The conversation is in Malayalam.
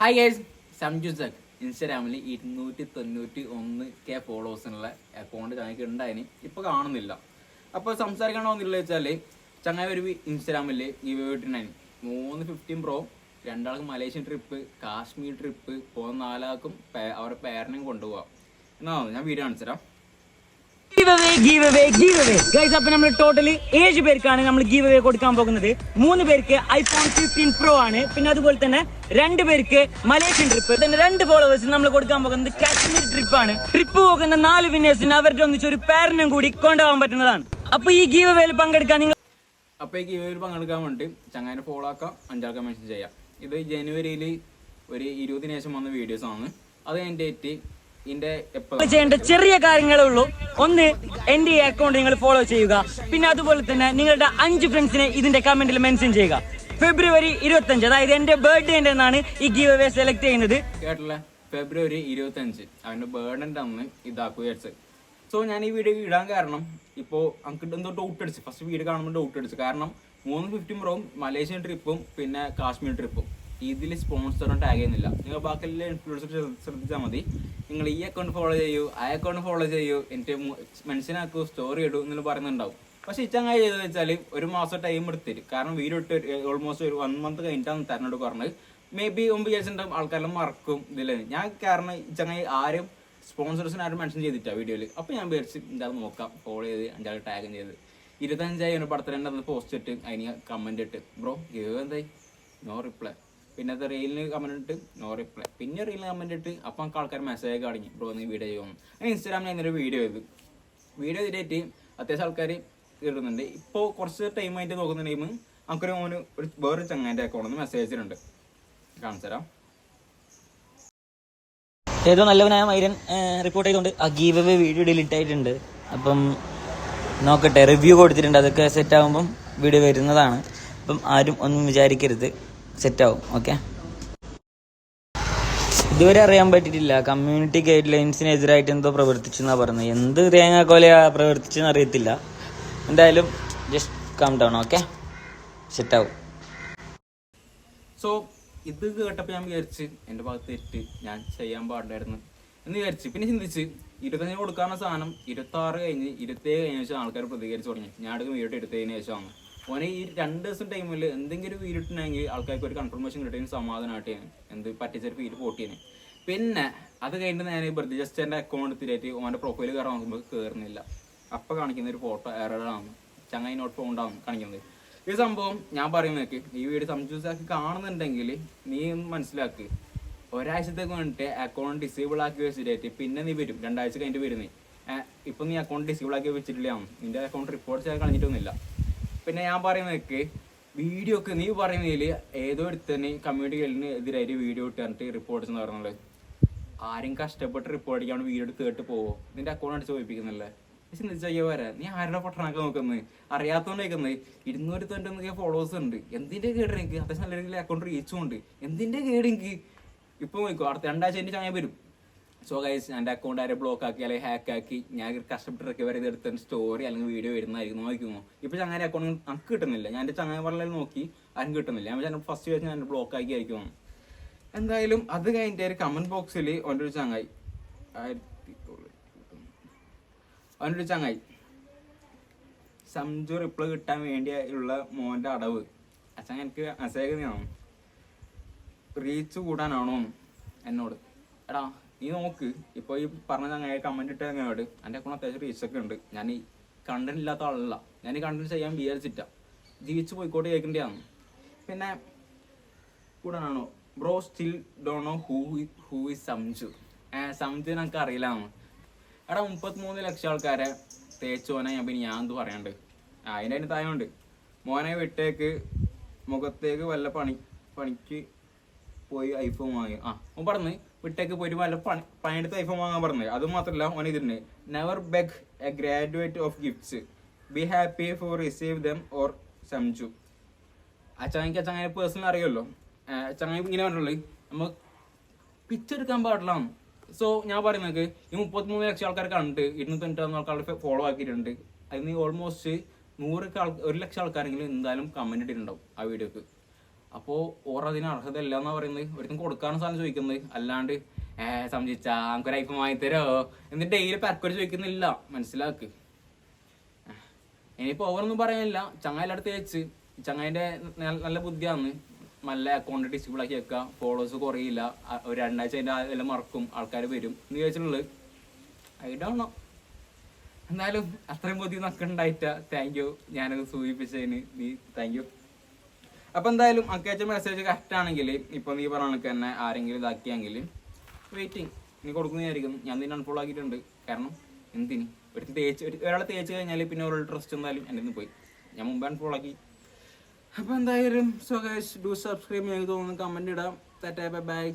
ഹായ് ഗൈസ് സംജു സക് ഇൻസ്റ്റാഗ്രാമിൽ ഇരുന്നൂറ്റി തൊണ്ണൂറ്റി ഒന്ന് കെ ഫോളോവേഴ്സിനുള്ള അക്കൗണ്ട് ഞങ്ങൾക്ക് ഉണ്ടായിന് ഇപ്പൊ കാണുന്നില്ല. അപ്പോൾ സംസാരിക്കണമെന്നില്ല വെച്ചാൽ ചങ്ങായി ഒരു ഇൻസ്റ്റാഗ്രാമിൽ ഈ വീട്ടിനായി മൂന്ന് ഫിഫ്റ്റീൻ പ്രോ രണ്ടാൾക്ക് മലേഷ്യൻ ട്രിപ്പ് കാശ്മീർ ട്രിപ്പ് പോകുന്ന നാലാൾക്കും അവരുടെ പേരനെയും കൊണ്ടുപോകാം എന്നാ ഞാൻ വീഡിയോ കാണിച്ചുതരാം. Give away give away give guys അപ്പൊ നമ്മൾ ടോട്ടലി ഏഴ് പേർക്കാണ് നമ്മൾ ഗീവ് അവേ കൊടുക്കാൻ പോകുന്നത്. മൂന്ന് പേർക്ക് ഐഫോൺ ഫിഫ്റ്റീൻ പ്രോ ആണ്. പിന്നെ അതുപോലെ തന്നെ രണ്ട് പേർക്ക് മലേഷ്യൻ ട്രിപ്പ് തന്നെ രണ്ട് ഫോളോവേഴ്സ് നമ്മൾ കൊടുക്കാൻ പോകുന്നത് കാശ്മീർ ട്രിപ്പ് ആണ്. ട്രിപ്പ് പോകുന്ന നാല് വിന്നേഴ്സിന് അവരുടെ ഒന്നിച്ച് ഒരു പേരനും കൂടി കൊണ്ടുപോകാൻ പറ്റുന്നതാണ്. അപ്പൊ ഈ ഗീവ് അവേയിൽ പങ്കെടുക്കാൻ നിങ്ങൾ അപ്പൊ ഈ ഗീവയിൽ പങ്കെടുക്കാൻ വേണ്ടി ചങ്ങായിനെ ഫോളോ ആക്കാം അഞ്ചാൾക്കാം മെൻഷൻ ചെയ്യാം. ഇത് ജനുവരിയിൽ ഒരു ഇരുപതിന് ശേഷം വന്ന വീഡിയോസ് ആണ്. അത് എന്റെ ചെയ്യേണ്ട ചെറിയ കാര്യങ്ങളേ ഉള്ളൂ. ഒന്ന് എന്റെ ഈ അക്കൗണ്ട് നിങ്ങൾ ഫോളോ ചെയ്യുക. പിന്നെ അതുപോലെ തന്നെ നിങ്ങളുടെ അഞ്ച് ഫ്രണ്ട്സിനെ ഇതിന്റെ കമന്റിൽ മെൻഷൻ ചെയ്യുക. ഫെബ്രുവരി ഇരുപത്തഞ്ച് അതായത് എന്റെ ബർത്ത്ഡേ എന്നാണ് ഈ ഗീവ് അവേ സെലക്ട് ചെയ്യുന്നത്. കേട്ടില്ലേ. ഫെബ്രുവരി ഇരുപത്തഞ്ച്. അവന്റെ ബേർഡന്റെ അന്ന് ഇതാക്കുക വിചാരിച്ചത് സോ ഞാൻ ഈ വീഡിയോ ഇടാൻ കാരണം ഇപ്പോ നമുക്ക് എന്തോ ഡൗട്ട് അടിച്ച്. ഫസ്റ്റ് വീഡിയോ കാണുമ്പോൾ ഡൗട്ട് അടിച്ച്. കാരണം മൂന്ന് ഫിഫ്റ്റി പ്രോവും മലേഷ്യൻ ട്രിപ്പും പിന്നെ കാശ്മീർ ട്രിപ്പും ഇതിൽ സ്പോൺസറും ടാഗ് ചെയ്യുന്നില്ല. നിങ്ങൾ ബാക്കിയുള്ള ഇൻഫ്ലുവൻസർ ശ്രദ്ധിച്ചാൽ മതി. നിങ്ങൾ ഈ അക്കൗണ്ട് ഫോളോ ചെയ്യൂ ആ അക്കൗണ്ട് ഫോളോ ചെയ്യൂ എന്റെ മെൻഷനാക്കൂ സ്റ്റോറി ഇടൂ എന്ന് പറയുന്നുണ്ടാവും. പക്ഷെ ഇച്ചങ്ങായി ചെയ്തത് വെച്ചാൽ ഒരു മാസം ടൈം എടുത്തിട്ട് കാരണം വീട് ഇട്ട് ഓൾമോസ്റ്റ് ഒരു വൺ മന്ത് കഴിഞ്ഞിട്ടാണ് തരണോട് പറഞ്ഞത്. മേ ബി മുമ്പ് വിചാരിച്ചിട്ടുണ്ടാവും ആൾക്കാരെല്ലാം മറക്കും ഇതിൽ. ഞാൻ കാരണം ഇച്ചങ്ങായി ആരും സ്പോൺസേഴ്സിന് ആരും മെൻഷൻ ചെയ്തിട്ടാ വീഡിയോയിൽ അപ്പോൾ ഞാൻ വിചാരിച്ച് എന്തായാലും നോക്കാം. ഫോളോ ചെയ്ത് അഞ്ചാൾ ടാഗ് ചെയ്ത്. ഇരുപത്തഞ്ചായി ഒരു പടത്തിരണ്ട് പോസ്റ്റ് ഇട്ട് അതിന് കമന്റ് ഇട്ട്. ബ്രോ എന്തായി? നോ റിപ്ലൈ പിന്നത്തെ റീലിന് കമന്റ് ഇട്ട് നോ റിപ്ലൈ പിന്നെ റീലിന് കമന്റ് ഇട്ട് അപ്പം നമുക്ക് ആൾക്കാർ മെസ്സേജ് കാണിക്കും ബ്രോ നീ വീഡിയോ ചെയ്യണം അങ്ങനെ ഇൻസ്റ്റാഗ്രാമിൽ അതിനൊരു വീഡിയോ ചെയ്തു. വീഡിയോ ചെയ്തിട്ട് അത്യാവശ്യം ആൾക്കാർ ഇടുന്നുണ്ട് ഇപ്പോൾ കുറച്ച് ടൈം ആയിട്ട് നോക്കുന്ന ടൈം നമുക്കൊരു മോന് ഒരു വേറൊരു ചങ്ങാന്റെ അക്കൗണ്ടിൽ നിന്ന് മെസ്സേജ് അയച്ചിട്ടുണ്ട്. കാണിച്ചു തരാം. ഏതോ നല്ലവനായ മൈരൻ റിപ്പോർട്ട് ചെയ്തുകൊണ്ട് ആ ഗീവ് അവേ വീഡിയോ ഡിലീറ്റ് ആയിട്ടുണ്ട്. അപ്പം നോക്കട്ടെ റിവ്യൂ കൊടുത്തിട്ടുണ്ട്. അതൊക്കെ സെറ്റ് ആകുമ്പം വീഡിയോ വരുന്നതാണ്. അപ്പം ആരും ഒന്നും വിചാരിക്കരുത്. സെറ്റ് ആവും ഓക്കെ? ഇതുവരെ അറിയാൻ പറ്റിയിട്ടില്ല. കമ്മ്യൂണിറ്റി ഗൈഡ് ലൈൻസിനെതിരായിട്ട് എന്തോ പ്രവർത്തിച്ചു എന്നാ പറഞ്ഞത് എന്ത് തേങ്ങാക്കോലയാ പ്രവർത്തിച്ചെന്ന് അറിയത്തില്ല. എന്തായാലും just calm down okay? Set ആവും സോ ഇത് കേട്ടപ്പോൾ ഞാൻ വിചാരിച്ച് എന്റെ ഭാഗത്ത് തെറ്റ്. ഞാൻ ചെയ്യാൻ പാടില്ലായിരുന്നു. എന്ന് വിചാരിച്ച്. പിന്നെ ചിന്തിച്ച് ഇരുപത്തഞ്ച് കൊടുക്കാനുള്ള സാധനം ഇരുപത്തി ആറ് കഴിഞ്ഞ് ഇരുപത്തേഴ് കഴിഞ്ഞ ശേഷം ആൾക്കാർ പ്രതികരിച്ച് തുടങ്ങി. ഞാൻ അടുത്ത് വീഡിയോ എടുത്തതിന് ശേഷമാണ്. ഓനെ ഈ രണ്ട് ദിവസം ടൈമിൽ എന്തെങ്കിലും വീഡിയോ ഇട്ടുണ്ടെങ്കിൽ ആൾക്കാർക്ക് ഒരു കൺഫർമേഷൻ കിട്ടിയതിന് സമാധാനമായിട്ട് എന്ത് പറ്റിച്ചൊരു ഫീൽ പോട്ടിയാണ് പിന്നെ അത് കഴിഞ്ഞിട്ട് ഞാൻ ബർത്ത് ജസ്റ്റ് എന്റെ അക്കൗണ്ട് എടുത്തിട്ട് ഓന്റെ പ്രൊഫൈൽ കയറാൻ നോക്കുമ്പോൾ കയറുന്നില്ല അപ്പം കാണിക്കുന്ന ഒരു ഫോട്ടോ എററാണ് ചങ്ങായി നോട്ട് ഫോണ്ടാണ് കാണിക്കുന്നത്. ഈ സംഭവം ഞാൻ പറയുന്നേക്ക് ഈ വീഡിയോ സംജൂസാക്കി കാണുന്നുണ്ടെങ്കിൽ നീ ഒന്ന് മനസ്സിലാക്ക്. ഒരാഴ്ചത്തേക്ക് വേണ്ടിട്ട് അക്കൗണ്ട് ഡിസേബിൾ ആക്കി വെച്ചിട്ട് പിന്നെ നീ വരും. രണ്ടാഴ്ച കഴിഞ്ഞിട്ട് വരുന്നേ. ഇപ്പം നീ അക്കൗണ്ട് ഡിസേബിൾ ആക്കി വെച്ചിട്ടില്ല. നിന്റെ അക്കൗണ്ട് റിപ്പോർട്ട് ചെയ്യാൻ കളഞ്ഞിട്ടൊന്നുമില്ല. പിന്നെ ഞാൻ പറയുന്നതൊക്കെ വീഡിയോ ഒക്കെ നീ പറയുന്നതിൽ ഏതോ എടുത്തന്നെ കമ്മ്യൂണിറ്റി എതിരായിട്ട് വീഡിയോ ഇട്ട് പറഞ്ഞിട്ട് റിപ്പോർട്ട്സ് എന്ന് പറഞ്ഞത് ആരും കഷ്ടപ്പെട്ട് റിപ്പോർട്ട് ചെയ്യാൻ വീഡിയോ എടുത്ത് കേട്ട് പോവോ? നിന്റെ അക്കൗണ്ട് അടിച്ച് ചോദിപ്പിക്കുന്നില്ലേ ചിന്തിച്ചയ്യോ വരാ നീ ആരുടെ പട്ടണമൊക്കെ നോക്കുന്നത് അറിയാത്തതുകൊണ്ട് നിൽക്കുന്നത് ഇരുന്നൂറ്റി തൊണ്ണൂറ്റി ഫോളോവേഴ്സ് ഉണ്ട്. എന്തിന്റെ കേട് അത്യാവശ്യം നല്ല രീതിയിൽ അക്കൗണ്ട് റീച്ചും ഉണ്ട്. എന്തിന്റെ കേട് എനിക്ക് ഇപ്പൊ നോക്കോ അടുത്ത രണ്ടാഴ്ച കഴിഞ്ഞിട്ട് ചങ്ങ വരും. സോ ഗൈസ് എന്റെ അക്കൗണ്ട് ആരെ ബ്ലോക്ക് ആക്കി അല്ലെങ്കിൽ ഹാക്ക് ആക്കി ഞാൻ കഷ്ടപ്പെട്ട് ചെയ്ത് എടുത്ത സ്റ്റോറി അല്ലെങ്കിൽ വീഡിയോ വരുന്നതായിരിക്കും നോക്കിക്കുമോ ഇപ്പോൾ ചങ്ങനെ അക്കൗണ്ട് നമുക്ക് കിട്ടുന്നില്ല. ഞാൻ എന്റെ ചങ്ങായി പറഞ്ഞാൽ നോക്കി ആരും കിട്ടുന്നില്ല. ഞാൻ ഫസ്റ്റ് വെച്ച് ഞാൻ ബ്ലോക്ക് ആക്കി ആയിരിക്കും എന്തായാലും അത് കഴിഞ്ഞിട്ട് ഒരു കമന്റ് ബോക്സിൽ അവന്റെ ഒരു ചങ്ങായി ആയിരത്തി അവന്റെ ഒരു ചങ്ങായി. സംജു റിപ്ലൈ കിട്ടാൻ വേണ്ടിയുള്ള മോന്റെ അടവ്. അച്ഛൻ എനിക്ക് മെസ്സേജ് റീച്ച് കൂടാനാണോ എന്നോട്. എടാ നീ നോക്ക്. ഇപ്പോൾ ഈ പറഞ്ഞ ചങ്ങായി കമന്റ് ഇട്ട ചങ്ങായോട് എന്റെ അക്കൗണ്ട് അത്യാവശ്യം റീച്ച് ഒക്കെ ഉണ്ട്. ഞാൻ ഈ കണ്ടന്റ് ഇല്ലാത്ത ആളല്ല. ഞാൻ ഈ കണ്ടന്റ് ചെയ്യാൻ വിചാരിച്ചിട്ട. ജീവിച്ച് പോയിക്കോട്ട് കേൾക്കേണ്ടതാണ് പിന്നെ കൂടാനാണോ bro still dunno who who is Sanju Sanju നമുക്ക് അറിയില്ല. എടാ മുപ്പത്തിമൂന്ന് ലക്ഷം ആൾക്കാരെ തേച്ചോനെ ഞാൻ പിന്നെ ഞാൻ എന്ത് പറയാണ്ട്? അതിന്റെ അതിന് തായുണ്ട് മോനെ വിട്ടേക്ക്. മുഖത്തേക്ക് വല്ല പണി പണിക്ക് പോയി ഐഫോൺ വാങ്ങി. ആ ഓൻ പറഞ്ഞ് വിട്ടേക്ക് പോയിട്ട് വല്ല പണി പണിയെടുത്ത് ഐഫോൺ വാങ്ങാൻ പറഞ്ഞത് അത് മാത്രമല്ല ഓൻ ഇതിന് never beg a graduate of gifts be happy for receive them or Sanju അച്ചാങ്ങൾക്ക് അച്ചാങ്ങനെ പേഴ്സണൽ അറിയുമല്ലോ. ചങ്ങ ഇങ്ങനെ പറഞ്ഞുള്ളൂ നമ്മൾ പിച്ചെടുക്കാൻ പാടില്ല സോ ഞാൻ പറയുന്നത് ഈ മുപ്പത്തിമൂന്ന് ലക്ഷം ആൾക്കാർ കണ്ടിട്ട് ഇരുന്നൂറ്റി തൊണ്ണൂറ്റി ആൾക്കാർ ഫോളോ ആക്കിയിട്ടുണ്ട്. അതിന് ഓൾമോസ്റ്റ് നൂറ് ആൾ ഒരു ലക്ഷം ആൾക്കാരെങ്കിലും എന്തായാലും കമന്റ് ഇട്ടിട്ടുണ്ടാവും ആ വീഡിയോക്ക് അപ്പോൾ ഓർ അതിന് അർഹത ഇല്ല എന്നാ പറയുന്നത്? ഒരിക്കലും കൊടുക്കാനും സാധനം ചോദിക്കുന്നത്. അല്ലാണ്ട് ഏ സംജിച്ച നമുക്കൊരു ഐഫോൺ വാങ്ങിത്തരോ എന്നിട്ട് ഡെയിലി പരക്കൊരു ചോദിക്കുന്നില്ല. മനസ്സിലാക്ക്. ഇനിയിപ്പോൾ ഓവറൊന്നും പറയാനില്ല. ചങ്ങായി എല്ലായിടത്ത് വെച്ച് ചങ്ങായിന്റെ നല്ല ബുദ്ധിയാണ്. നല്ല അക്കൗണ്ട് ഡിസ്പ്ലേ ആക്കി വെക്കുക ഫോളോവേഴ്സ് കുറയില്ല. ഒരു രണ്ടാഴ്ച അതിന്റെ എല്ലാം മറക്കും. ആൾക്കാർ വരും. എന്ന് ചോദിച്ചിട്ടുള്ളത്. ഐ ഡോണ്ട് നോ എന്തായാലും അത്രയും ബുദ്ധി നക്കുണ്ടായിട്ട താങ്ക് യു ഞാനത് സൂചിപ്പിച്ചതിന്. നീ താങ്ക് യു അപ്പൊ എന്തായാലും അക്കയച്ച മെസ്സേജ് കറക്റ്റ് ആണെങ്കിൽ ഇപ്പൊ നീ പറഞ്ഞ തന്നെ ആരെങ്കിലും ഇതാക്കിയെങ്കിൽ വെയിറ്റിംഗ് നീ കൊടുക്കുന്നതായിരിക്കും ഞാൻ നിന്നെ അൺഫോളോ ആക്കിയിട്ടുണ്ട്. കാരണം എന്തിന്? ഒരു തേച്ച് ഒരു ഒരാളെ തേച്ച് കഴിഞ്ഞാൽ പിന്നെ ഒരു ട്രസ്റ്റ് എന്തായാലും എന്റെ നിന്ന് പോയി. ഞാൻ മുമ്പ് അൺഫോളോ ആക്കി. അപ്പൊ എന്തായാലും സോ ഡു സബ്സ്ക്രൈബ് ചെയ്ത് തോന്നുന്നു. കമന്റ് ഇടാം. തെറ്റായ ബൈ